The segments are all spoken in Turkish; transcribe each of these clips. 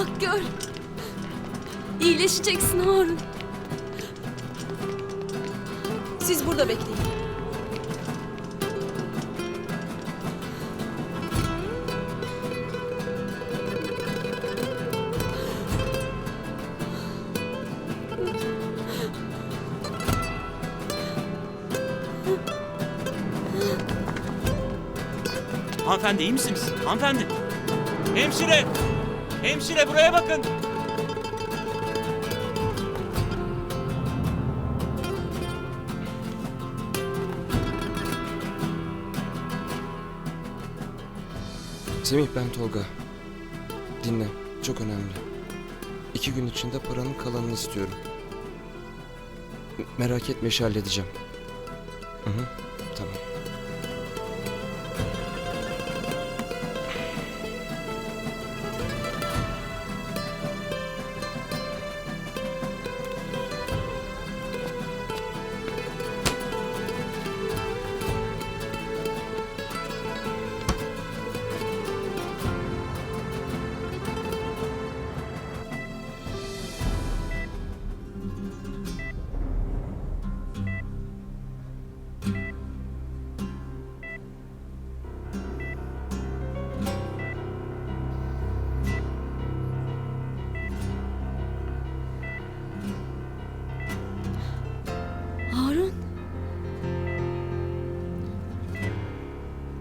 Bak gör. İyileşeceksin Harun. Siz burada bekleyin. Hanımefendi iyi misiniz? Hanımefendi. Hemşire. Hemşire buraya bakın. Semih ben Tolga. Dinle. Çok önemli. İki gün içinde paranın kalanını istiyorum. M- merak etme işi halledeceğim. Hı hı. Tamam.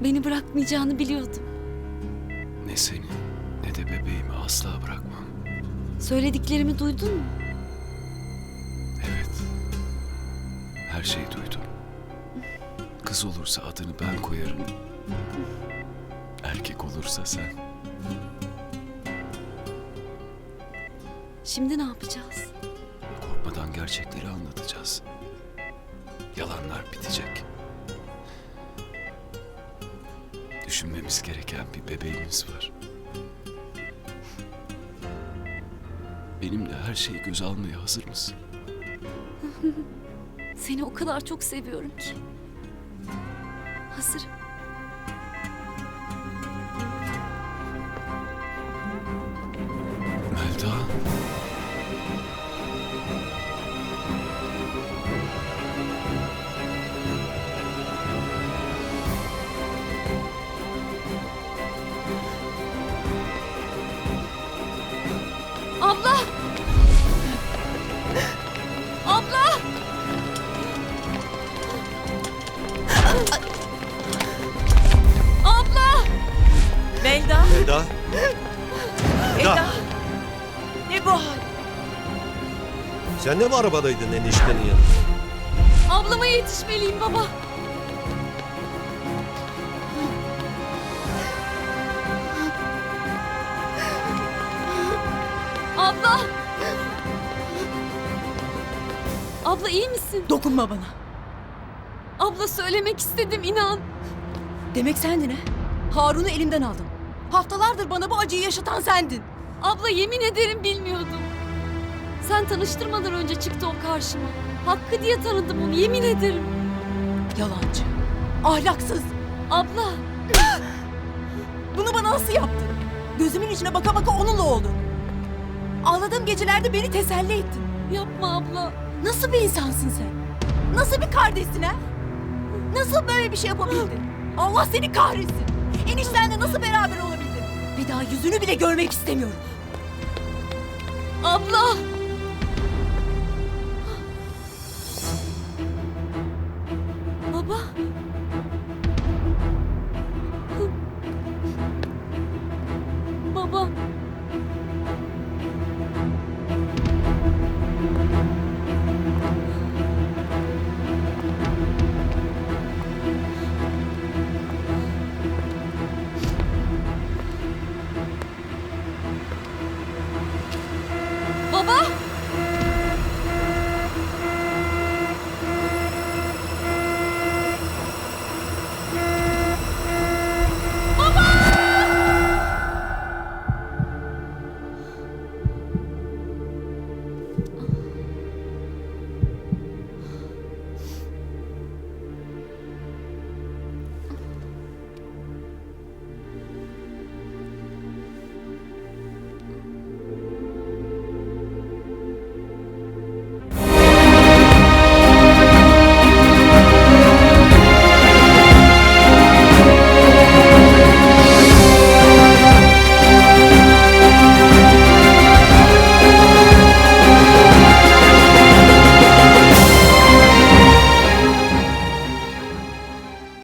Beni bırakmayacağını biliyordum. Ne seni ne de bebeğimi asla bırakmam. Söylediklerimi duydun mu? Evet. Her şeyi duydum. Kız olursa adını ben koyarım. Erkek olursa sen. Şimdi ne yapacağız? Korkmadan gerçekleri anlatacağız. Yalanlar bitecek. Düşünmemiz gereken bir bebeğimiz var. Benimle her şeyi göz almaya hazır mısın? Seni o kadar çok seviyorum ki. Hazırım. Eda. Eda. Ne bu hal? Sen de mi arabadaydın eniştenin yanında? Ablama yetişmeliyim baba. Abla! Abla iyi misin? Dokunma bana. Abla söylemek istedim inan. Demek sendin ha? Harun'u elimden aldın. Haftalardır bana bu acıyı yaşatan sendin. Abla yemin ederim bilmiyordum. Sen tanıştırmadan önce çıktı o karşıma. Hakkı diye tanıdım onu yemin ederim. Yalancı. Ahlaksız. Abla Bunu bana nasıl yaptın? Gözümün içine baka baka onunla oldun. Ağladığım gecelerde beni teselli ettin. yapma abla. Nasıl bir insansın sen? Nasıl bir kardeşsin ha? Nasıl böyle bir şey yapabildin? Allah seni kahretsin. Eniştenle nasıl beraber olabildin? Bir daha yüzünü bile görmek istemiyorum. Abla!